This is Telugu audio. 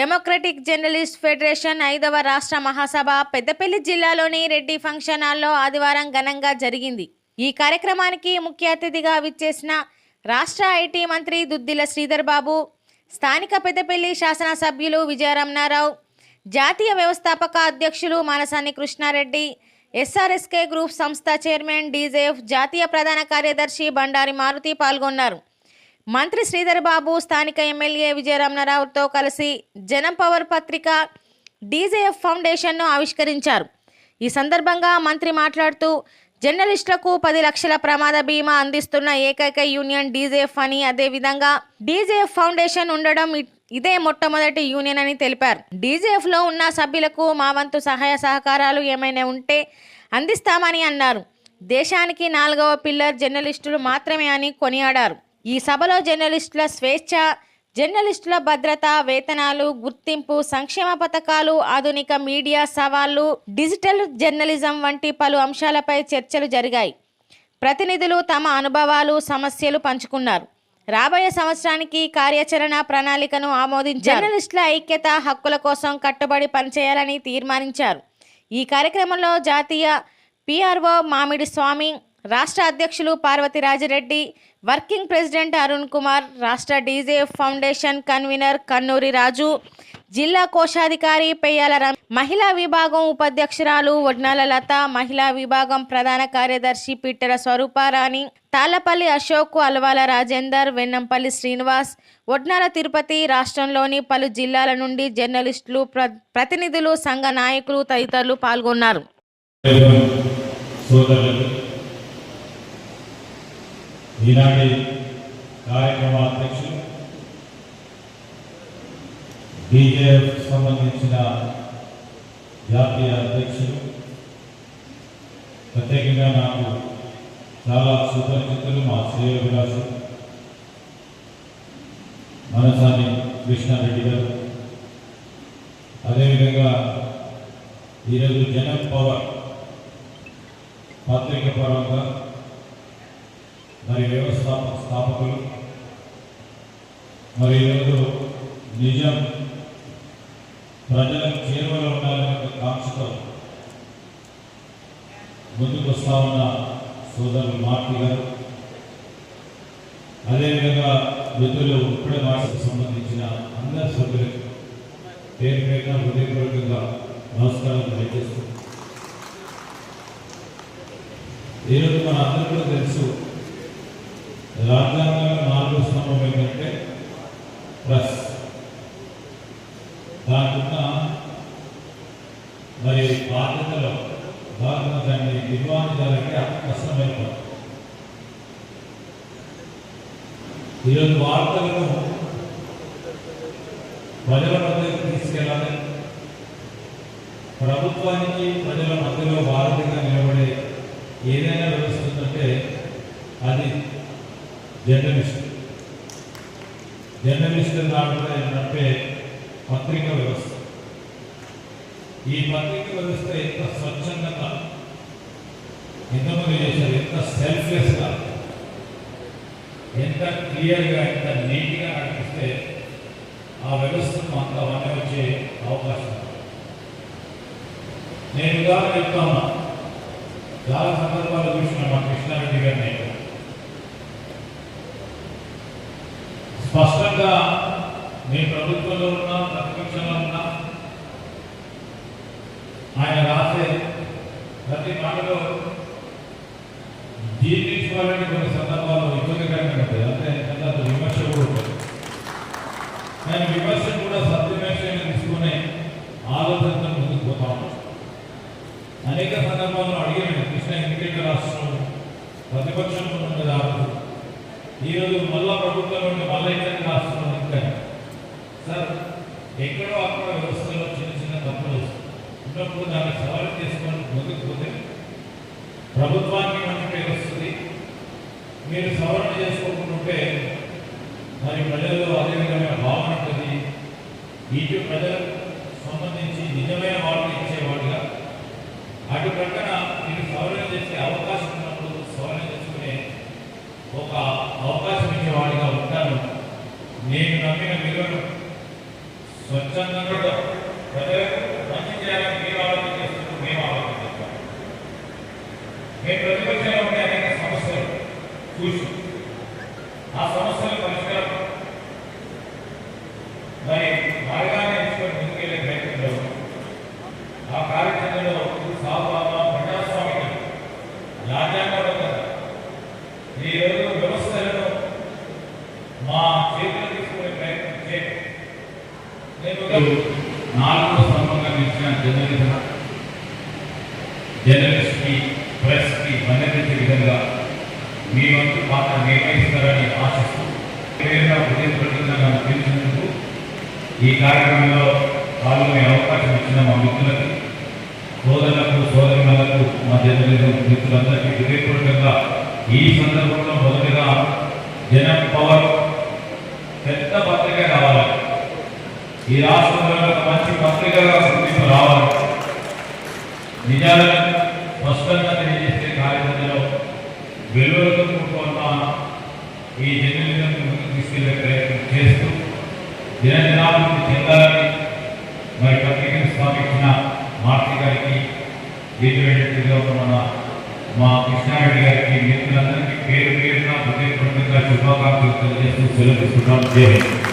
డెమోక్రటిక్ జర్నలిస్ట్ ఫెడరేషన్ ఐదవ రాష్ట్ర మహాసభ పెద్దపల్లి జిల్లాలోని రెడ్డి ఫంక్షన్ హాల్లో ఆదివారం ఘనంగా జరిగింది. ఈ కార్యక్రమానికి ముఖ్య అతిథిగా విచ్చేసిన రాష్ట్ర ఐటీ మంత్రి దుద్దిల శ్రీధర్ బాబు స్థానిక పెద్దపల్లి శాసనసభ్యులు విజయరమణారావు జాతీయ వ్యవస్థాపక అధ్యక్షులు మానసాని కృష్ణారెడ్డి ఎస్ఆర్ఎస్కే గ్రూప్ సంస్థ చైర్మన్ డీజేఎఫ్ జాతీయ ప్రధాన కార్యదర్శి బండారి మారుతి పాల్గొన్నారు. మంత్రి శ్రీధర్ బాబు స్థానిక ఎమ్మెల్యే విజయరామనరావుతో కలిసి జనం పవర్ పత్రిక డీజేఎఫ్ ఫౌండేషన్ను ఆవిష్కరించారు. ఈ సందర్భంగా మంత్రి మాట్లాడుతూ జర్నలిస్టులకు పది లక్షల ప్రమాద బీమా అందిస్తున్న ఏకైక యూనియన్ డీజేఎఫ్ అని అదేవిధంగా డీజేఎఫ్ ఫౌండేషన్ ఉండడం ఇదే మొట్టమొదటి యూనియన్ అని తెలిపారు. డీజేఎఫ్లో ఉన్న సభ్యులకు మా వంతు సహాయ సహకారాలు ఏమైనా ఉంటే అందిస్తామని అన్నారు. దేశానికి నాలుగవ పిల్లర్ జర్నలిస్టులు మాత్రమే అని కొనియాడారు. ఈ సభలో జర్నలిస్టుల స్వేచ్ఛ జర్నలిస్టుల భద్రత వేతనాలు గుర్తింపు సంక్షేమ పథకాలు ఆధునిక మీడియా సవాళ్ళు డిజిటల్ జర్నలిజం వంటి పలు అంశాలపై చర్చలు జరిగాయి. ప్రతినిధులు తమ అనుభవాలు సమస్యలు పంచుకున్నారు. రాబోయే సంవత్సరానికి కార్యాచరణ ప్రణాళికను ఆమోదించారు. జర్నలిస్టుల ఐక్యత హక్కుల కోసం కట్టుబడి పనిచేయాలని తీర్మానించారు. ఈ కార్యక్రమంలో జాతీయ పిఆర్ఓ మామిడి స్వామి రాష్ట్ర అధ్యక్షులు పార్వతి పార్వతీరాజిరెడ్డి వర్కింగ్ ప్రెసిడెంట్ అరుణ్ కుమార్ రాష్ట్ర DJF foundation convener Kannuri Raju జిల్లా కోశాధికారి పెయ్యాల రమ్ మహిళా విభాగం ఉపాధ్యక్షురాలు వడ్నాల లత మహిళా విభాగం ప్రధాన కార్యదర్శి పిట్టెల స్వరూపారాణి తాళ్ళపల్లి అశోక్ అల్వాల రాజేందర్ వెన్నంపల్లి శ్రీనివాస్ వడ్నాల తిరుపతి రాష్ట్రంలోని పలు జిల్లాల నుండి జర్నలిస్టులు ప్ర ప్రతినిధులు సంఘ నాయకులు తదితరులు పాల్గొన్నారు. ఈనాటి కార్యక్రమ అధ్యక్షులు బీజేఎఫ్ సంబంధించిన జాతీయ అధ్యక్షులు ప్రత్యేకంగా నాకు చాలా సుపరిచితులు మా శ్రీ విలాసు మనసాని కృష్ణారెడ్డి గారు. అదేవిధంగా ఈరోజు జన పవర్ పత్రిక పరంగా మరి వ్యవస్థాప స్థాపకులు. మరి ఈరోజు నిజం ప్రజలకు చేరువలో ఉండాలనే కాంక్షతో ముందుకు వస్తా ఉన్న సోదరులు మార్తి గారు. అదేవిధంగా మిత్రులు ఇప్పుడే మాటకు సంబంధించిన అందరి సభ్యులకు పేరు పేరున హృదయపూర్వకంగా నమస్కారం తెలియజేస్తూ. ఈరోజు మన అందరికీ తెలుసు రాజ్యాంగంలో నాలుగు స్తంభం ఏంటంటే ప్రెస్. దానికున్న మరి బాధ్యతలో భాగంగా దాన్ని నిర్వహించాలంటే అంత కష్టమైన పని. ఈరోజు వార్తలను ప్రజల మధ్యకు తీసుకెళ్ళాలి. ప్రభుత్వానికి ప్రజల జర్నలిస్ట్. జర్నలిస్ట్ దాంట్లో నడిపే పత్రిక వ్యవస్థ. ఈ పత్రిక వ్యవస్థ ఎంత స్వచ్ఛందంగా ఎంతమంది చేశారు ఎంత సెల్ఫ్లెస్గా ఎంత క్లియర్గా ఎంత నీట్గా నడిపిస్తే ఆ వ్యవస్థను అంత వన్న వచ్చే అవకాశం నేను ఉదాహరణ చెప్తాను. చాలా సందర్భాలు చూసిన మా కృష్ణారెడ్డి గారిని. స్పష్టంగా నేను ప్రభుత్వంలో ఉన్నా ప్రతిపక్షంలో ఉన్నా ఆయన రాసే ప్రతి మాటలో జీర్ణించుకోవాలని కొన్ని సందర్భాల్లో ఇబ్బందికరంగా ఉంటుంది. ఈరోజు మళ్ళా ప్రభుత్వం నుండి మళ్ళీ ఇతర రాష్ట్రంలో ఇంకా సార్ ఎక్కడో అక్కడ వ్యవస్థలో చిన్న చిన్న తప్పులు ఉన్నప్పుడు దాన్ని సవాలు చేసుకొని ముందుకుపోతే ప్రభుత్వానికి మంచి పేరు వస్తుంది. మీరు సవరణ చేసుకోకుంటుంటే మరి ప్రజల్లో అదే విధమైన భావన ఉంటుంది. ఇటు ప్రజలకు సంబంధించి నిజమైన వాళ్ళు ఇచ్చేవాడుగా అటు ప్రక్కన మీరు సవరణ చేసే అవకాశం ఉన్నప్పుడు సవరణ చేసుకునే ఒక అవకాశం ఇచ్చేవాడిగా ఉంటాను నేను నమ్మిన విలువను స్వచ్ఛంగా ఆ కార్యక్రమంలో సాధారణ ప్రజాస్వామికం రాజ్యాంగబద్ధత ఈ రోజు వ్యవస్థలను మా చేతులు తీసుకునే ప్రయత్నం చేయండి నేను నాలుగో స్తంభంగా నిలిచిన జర్నలిజం జర్నలిస్ట్కి ప్రెస్కి మన్నెరించే విధంగా మీ వంతు పాత్ర నిర్వహిస్తారని ఆశిస్తూ హృదయపూర్వకంగా పిలిచినందుకు ఈ కార్యక్రమంలో పాల్గొనే అవకాశం ఇచ్చిన మా మిత్రులకు సోదరులకు సోదరులకు మా జర్నలిజం మిత్రులందరికీ హృదయపూర్వకంగా ఈ సందర్భంలో మొదటిగా జనం పవర్ పెద్ద పత్రిక కావాలి. ఈ రాష్ట్రంలో ఒక మంచి పత్రికగా గుర్తింపు రావాలి. నిజాలను స్పష్టంగా తెలియజేసే కార్యక్రమంలో వెలువలతో కూడుకున్న ఈ జర్నలిజం ముందుకు తీసుకెళ్ళే ప్రయత్నం చేస్తూ దినదినాభివృద్ధి చెందాలని మరి పత్రికను స్థాపించిన మార్తి గారికి దీర్ఘంగా మన మా కృష్ణారెడ్డి గారికి మిత్రులందరికీ పేరు పేరున హృదయపూర్వకంగా శుభాకాంక్షలు తెలియజేస్తూ సెలవు తీసుకుంటాం. జై హింద్.